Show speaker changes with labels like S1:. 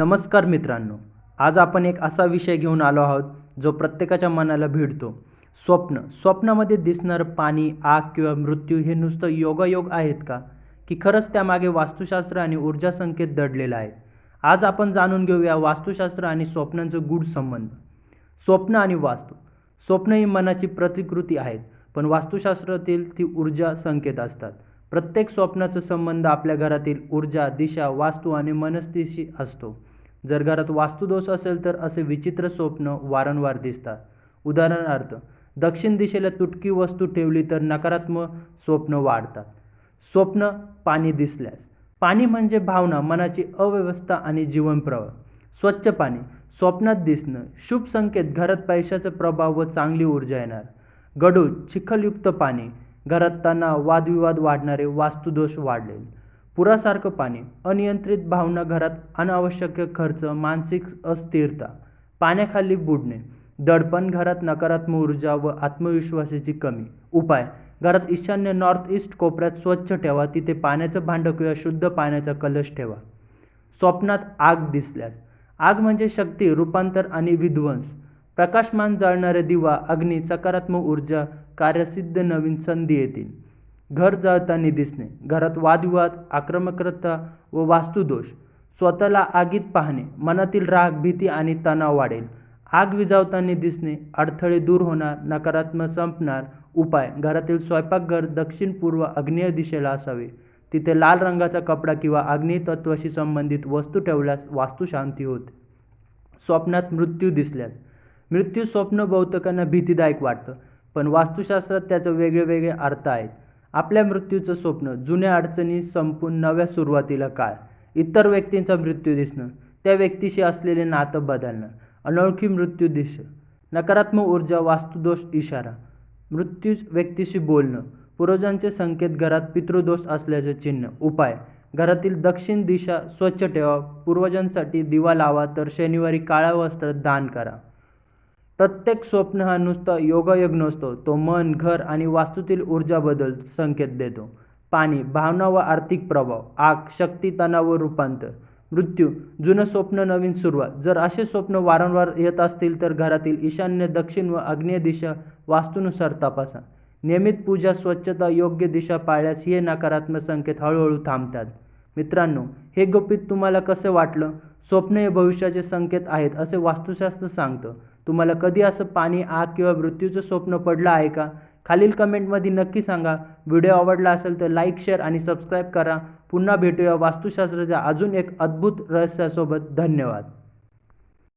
S1: नमस्कार मित्रांनो आज आपण एक असा विषय घेऊन आलो आहोत जो प्रत्येकाच्या मनाला भिडतो. स्वप्न स्वप्नामध्ये दिसणारं पाणी आग किंवा मृत्यू हे नुसतं योगायोग आहेत का? की खरंच त्यामागे वास्तुशास्त्र आणि ऊर्जा संकेत दडलेला आहे? आज आपण जाणून घेऊया वास्तुशास्त्र आणि स्वप्नांचं गूढ संबंध. स्वप्न आणि वास्तू. स्वप्न ही मनाची प्रतिकृती आहेत पण वास्तुशास्त्रातील ती ऊर्जा संकेत असतात. प्रत्येक स्वप्नाचा संबंध आपल्या घरातील ऊर्जा दिशा वास्तू आणि मनस्थितीशी असतो. जर घरात वास्तुदोष असेल तर असे विचित्र स्वप्न वारंवार दिसतात. उदाहरणार्थ दक्षिण दिशेला तुटकी वस्तू ठेवली तर नकारात्मक स्वप्न वाढतात. स्वप्न पाणी दिसल्यास. पाणी म्हणजे भावना मनाची अव्यवस्था आणि जीवनप्रवाह स्वच्छ पाणी स्वप्नात दिसणं शुभ संकेत घरात पैशाचा प्रभाव व चांगली ऊर्जा येणार. गडूळ चिखलयुक्त पाणी घरात तणाव वादविवाद वाढणारे वास्तुदोष वाढलेले. पुरासारखं पाणी अनियंत्रित भावना घरात अनावश्यक खर्च मानसिक अस्थिरता पाण्याखाली बुडणे दडपण घरात नकारात्मक ऊर्जा व आत्मविश्वासाची कमी. उपाय घरात ईशान्य नॉर्थ ईस्ट कोपऱ्यात स्वच्छ ठेवा तिथे पाण्याचं भांडं किंवा शुद्ध पाण्याचा कलश ठेवा. स्वप्नात आग दिसल्यास. आग म्हणजे शक्ती रूपांतर आणि विध्वंस. प्रकाशमान जाळणारे दिवा अग्नी सकारात्मक ऊर्जा कार्यसिद्ध नवीन संधी येतील. घर जळताना दिसणे घरात वादविवाद आक्रमकता व वास्तुदोष स्वतःला आगीत पाहणे मनातील राग भीती आणि तणाव वाढेल. आग विजावताना दिसणे अडथळे दूर होणार नकारात्मक संपणार उपाय घरातील स्वयंपाकघर दक्षिण पूर्व आग्नेय दिशेला असावे. तिथे लाल रंगाचा कपडा किंवा अग्नी तत्वाशी संबंधित वस्तू ठेवल्यास वास्तुशांती होते. स्वप्नात मृत्यू दिसल्यास. मृत्यू स्वप्न बहुतेकांना भीतीदायक वाटतं पण वास्तुशास्त्रात त्याचं वेगळे वेगळे अर्थ आहेत. आपल्या मृत्यूचं स्वप्न जुन्या अडचणी संपून नव्या सुरुवातीला काळ. इतर व्यक्तींचा मृत्यू दिसणं त्या व्यक्तीशी असलेले नातं बदलणं अनोळखी मृत्यू दिश नकारात्मक ऊर्जा वास्तुदोष इशारा मृत्यू व्यक्तीशी बोलणं पूर्वजांचे संकेत घरात पितृदोष असल्याचे चिन्ह उपाय. घरातील दक्षिण दिशा स्वच्छ ठेवा पूर्वजांसाठी दिवा लावा तर शनिवारी काळा वस्त्र दान करा. प्रत्येक स्वप्न हा नुसता योगायोग नसतो. तो मन घर आणि वास्तूतील ऊर्जा बदल संकेत देतो. पाणी भावना व आर्थिक प्रभाव आग शक्ती तणाव व रूपांतर. मृत्यू जुनं स्वप्न नवीन सुरुवात. जर असे स्वप्न वारंवार येत असतील तर घरातील ईशान्य दक्षिण व आग्नेय दिशा वास्तूनुसार तपासा. नियमित पूजा स्वच्छता योग्य दिशा पाळल्यास हे नकारात्मक संकेत हळूहळू थांबतात. मित्रांनो हे गोपित तुम्हाला कसं वाटलं? स्वप्न हे भविष्याचे संकेत आहेत असे वास्तुशास्त्र सांगतं. तुम्हाला कधी असं पाणी आग किंवा मृत्यूचं स्वप्न पडलं आहे का? खालील कमेंटमध्ये नक्की सांगा. व्हिडिओ आवडला असेल तर लाईक शेअर आणि सबस्क्राईब करा. पुन्हा भेटूया वास्तुशास्त्राच्या अजून एक अद्भुत रहस्यासोबत. धन्यवाद.